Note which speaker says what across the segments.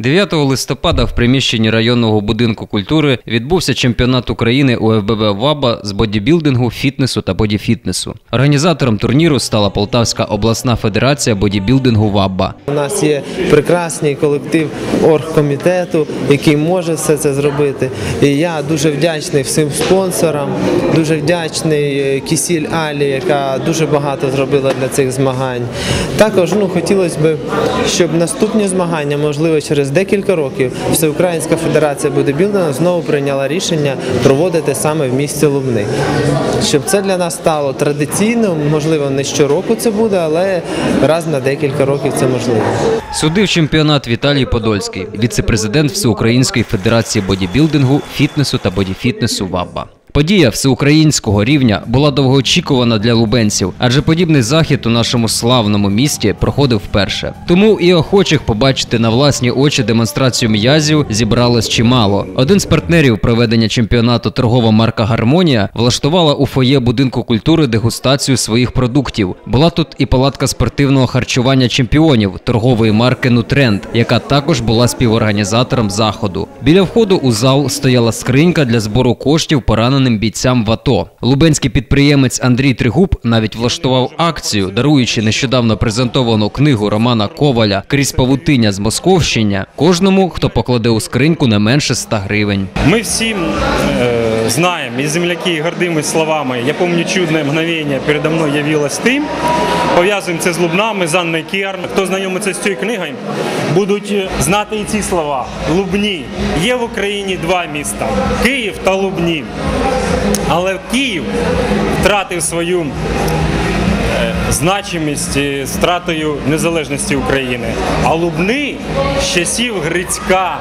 Speaker 1: 9 листопада в приміщенні районного будинку культури відбувся чемпіонат України УФББ ВАБА з бодібілдингу, фітнесу та бодіфітнесу. Організатором турніру стала Полтавська обласна федерація бодібілдингу ВАБА.
Speaker 2: У нас є прекрасний колектив оргкомітету, який може все це зробити. І я дуже вдячний всім спонсорам, дуже вдячний е, Кісіль Алі, яка дуже багато зробила для цих змагань. Також ну, хотілося б, щоб наступні змагання, можливо, через декілька років, Всеукраїнська федерація бодибілдингу знову прийняла рішення проводити саме в місті Лубни. Щоб це для нас стало традиційним, можливо, не щороку це буде, але раз на декілька років це можливо.
Speaker 1: Судив чемпіонат Віталій Подольський, віце-президент Всеукраїнської федерації бодібілдингу, фітнесу та бодіфітнесу ВАБА. Подія всеукраїнського рівня була довгоочікувана для лубенців, адже подібний захід у нашому славному місті проходив вперше. Тому і охочих побачити на власні очі демонстрацію м'язів зібралось чимало. Один з партнерів проведення чемпіонату торгова марка Гармонія влаштувала у фоє будинку культури дегустацію своїх продуктів. Була тут і палатка спортивного харчування чемпіонів торгової марки Нутренд, яка також була співорганізатором заходу. Біля входу у зал стояла скринька для збору коштів пораненим бійцям в АТО. Лубенський підприємець Андрій Тригуб навіть влаштував акцію, даруючи нещодавно презентовану книгу Романа Коваля Крізь павутиння з Московщення кожному, хто покладе у скриньку не менше 100 гривень.
Speaker 3: Ми всім. э, знаем, и земляки, и словами. Я помню чудне мгновення передо мною явилось ти. Пов'язуємо це з Лубнами, з Анною Керн. Хто знайомиться з цією книгою, будуть е, знати і ці слова. Лубні. Є в Україні два міста Київ та Лубні. Але Київ втратив свою е, значимість з втратою незалежності України. А Лубни з часів Грицька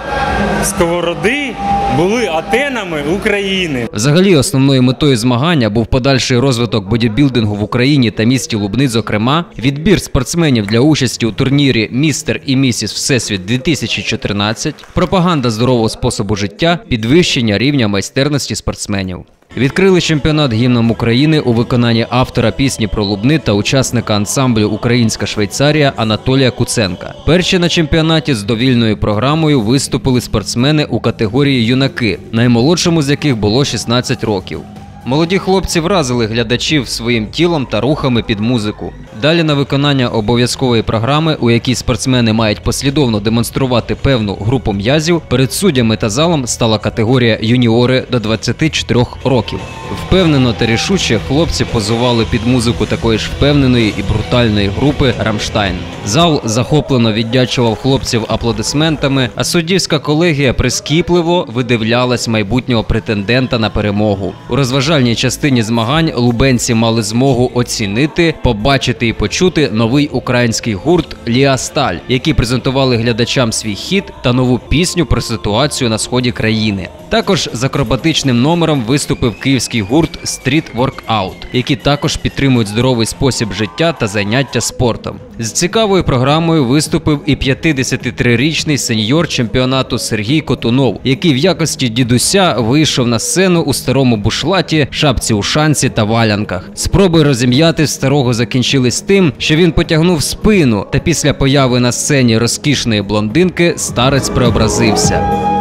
Speaker 3: Сковороди були Атенами України.
Speaker 1: Взагалі, основною метою змагання був подальший розвиток бодібілдингу в Україні та місті Лубни, зокрема, відбір спортсменів для участі у турнірі Містер і Місіс Всесвіт 2014, пропаганда здорового способу життя, підвищення рівня майстерності спортсменів. Відкрили чемпіонат гімном України у виконанні автора пісні про Лубни та учасника ансамблю Українська Швейцарія Анатолія Куценка. Перші на чемпіонаті з довільною програмою виступили спортсмени у категорії юнаки, наймолодшому з яких було 16 років. Молоді хлопці вразили глядачів своїм тілом та рухами під музику. Далі на виконання обов'язкової програми, у якій спортсмени мають послідовно демонструвати певну групу м'язів, перед суддями та залом стала категорія юніори до 24 років. Впевнено та рішуче хлопці позували під музику такої ж впевненої і брутальної групи Рамштайн. Зал захоплено віддячував хлопців аплодисментами, а суддівська колегія прискіпливо видивлялась майбутнього претендента на перемогу. У розважальній частині змагань лубенці мали змогу оцінити, побачити і почути новий український гурт Ліа Сталь, які презентували глядачам свій хіт та нову пісню про ситуацію на сході країни. Також з акробатичним номером виступив київський гурт Street Workout, які також підтримують здоровий спосіб життя та заняття спортом. З цікавою програмою виступив і 53-річний сеньор чемпіонату Сергій Котунов, який в якості дідуся вийшов на сцену у старому бушлаті, шапці у шанці та валянках. Спроби розім'яти старого закінчились тим, що він потягнув спину, та після появи на сцені розкішної блондинки старець преобразився.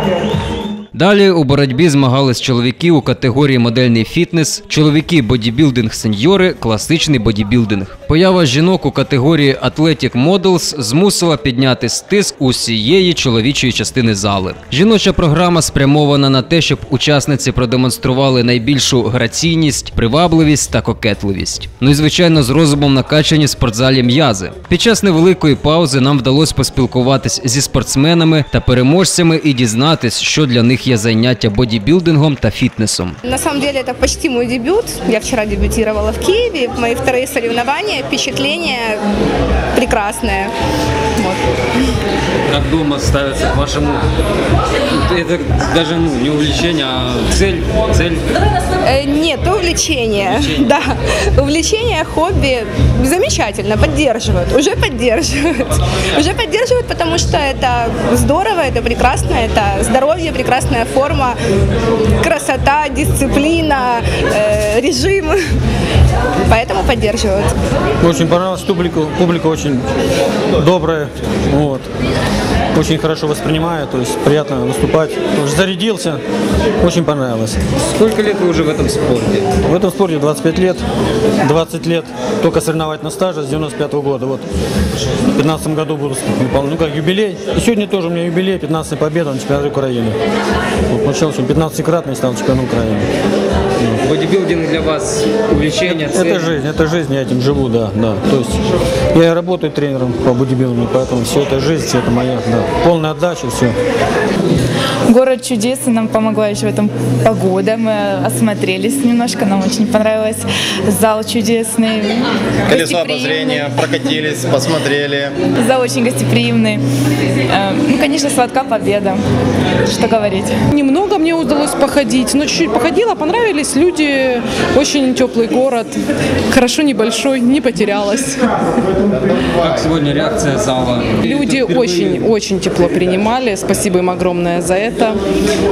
Speaker 4: Місто Харків.
Speaker 1: Далі у боротьбі змагались чоловіки у категорії модельний фітнес, чоловіки бодібілдинг сеньори, класичний бодібілдинг. Поява жінок у категорії Athletic Models змусила підняти стиск усієї чоловічої частини зали. Жіноча програма спрямована на те, щоб учасниці продемонстрували найбільшу граційність, привабливість та кокетливість. Ну і звичайно, з розумом накачані спортзалі м'язи. Під час невеликої паузи нам вдалося поспілкуватись зі спортсменами та переможцями і дізнатись, що для них є заняття бодібілдингом та фітнесом.
Speaker 5: На самом деле это почти мой дебют. Я вчера дебютировала в Киеве. Мои вторые соревнования, впечатление прекрасное. Вот.
Speaker 1: Как дома ставится к вашему... Это даже ну, не увлечение, а цель, цель.
Speaker 5: Э, Нет, увлечение. Да, увлечение, хобби замечательно, поддерживают, уже поддерживают. Уже поддерживают, потому что это здорово, это прекрасно, это здоровье, прекрасная форма, красота, дисциплина, э, режим. Поэтому поддерживают.
Speaker 6: Очень понравилась публику. Публика очень добрая. Вот. Очень хорошо воспринимает, то есть приятно выступать. Тоже зарядился. Очень понравилось.
Speaker 1: Сколько лет вы уже в этом спорте?
Speaker 6: В этом спорте 25 лет. 20 лет только соревновательного стажа с 95 года. Вот. В 15 году буду. Ну как юбилей. И сегодня тоже у меня юбилей, 15 победа на чемпионате Украины. Вот, получился 15-кратный стал чемпионом Украины.
Speaker 1: Бодибилдинг для вас увлечение, цель?
Speaker 6: Это жизнь, это жизнь, я этим живу, да, да. То есть я работаю тренером по бодибилдингу, поэтому все это жизнь, все это моя, да. Полная отдача, все.
Speaker 7: Город чудес, и нам помогла еще в этом погода. Мы осмотрелись немножко, нам очень понравилось. Зал чудесный.
Speaker 8: Колесо
Speaker 7: гостеприимный.
Speaker 8: обозрения, прокатились, посмотрели.
Speaker 7: Зал очень гостеприимный. Э, Ну, конечно, сладка победа. Что говорить.
Speaker 9: Немного мне удалось походить, но чуть-чуть походила, понравились люди, очень теплый город, хорошо небольшой, не потерялась.
Speaker 1: Как сегодня реакция зала?
Speaker 9: Люди очень-очень тепло принимали, спасибо им огромное за это.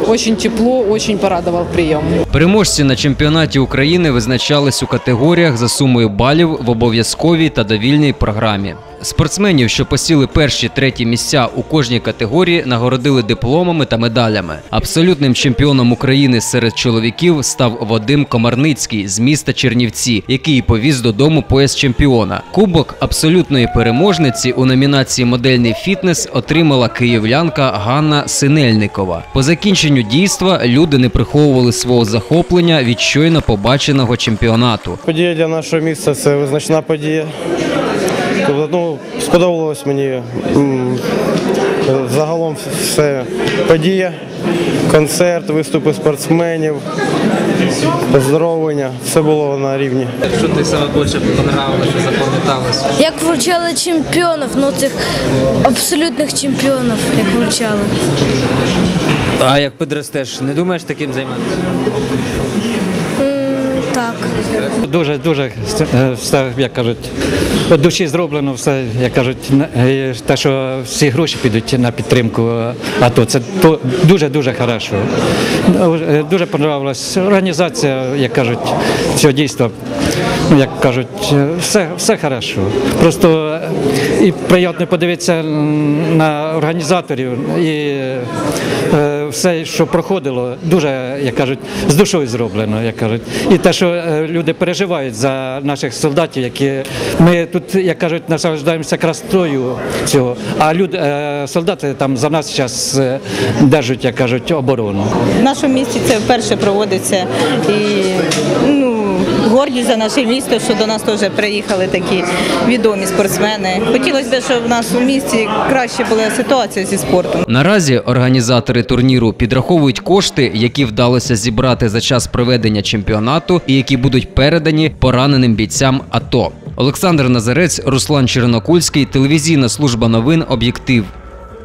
Speaker 9: Очень тепло, очень порадовал прием.
Speaker 1: Переможці на чемпіонаті України визначались у категоріях за сумою балів в обов'язковій та довільній програмі. Спортсменів, що посіли перші треті місця у кожній категорії, нагородили дипломами та медалями. Абсолютним чемпіоном України серед чоловіків став Вадим Комарницький з міста Чернівці, який повіз додому пояс чемпіона. Кубок абсолютної переможниці у номінації Модельний фітнес отримала київлянка Ганна Синельникова. По закінченню дійства люди не приховували свого захоплення від щойно побаченого чемпіонату.
Speaker 10: Подія для нашого міста це визначна подія. Тобто, ну, сподобалось мені загалом все подія, концерт, виступи спортсменів, поздоровлення, все було на рівні.
Speaker 1: Що ти саме більше понравилося, запам'яталося?
Speaker 11: Як вручали чемпіонів, ну цих абсолютних чемпіонів, як вручали.
Speaker 1: А як підростеш, не думаєш таким займатися?
Speaker 6: Дуже, дуже е, все, як кажуть, від душі зроблено все, як кажуть, е, те, що всі гроші підуть на підтримку АТО, це дуже дуже хорошо. Е, Дуже подобалась організація, як кажуть, цього дійства. Ну, як кажуть, е, все, все хорошо. Просто е, і приємно подивитися на організаторів і е, все, що проходило, дуже, як кажуть, з душою зроблено, як кажуть. І те, що люди переживають за наших солдатів, які ми тут, як кажуть, насаджуємося красотою цього, а люди, солдати там за нас зараз держать, як кажуть, оборону.
Speaker 12: В нашому місті це вперше проводиться і ну, гордість за наше місто, що до нас теж приїхали такі відомі спортсмени. Хотілося б, щоб в нас у місті краще була ситуація зі спортом.
Speaker 1: Наразі організатори турніру підраховують кошти, які вдалося зібрати за час проведення чемпіонату і які будуть передані пораненим бійцям АТО. Олександр Назарець, Руслан Чернокульський, телевізійна служба новин Об'єктив.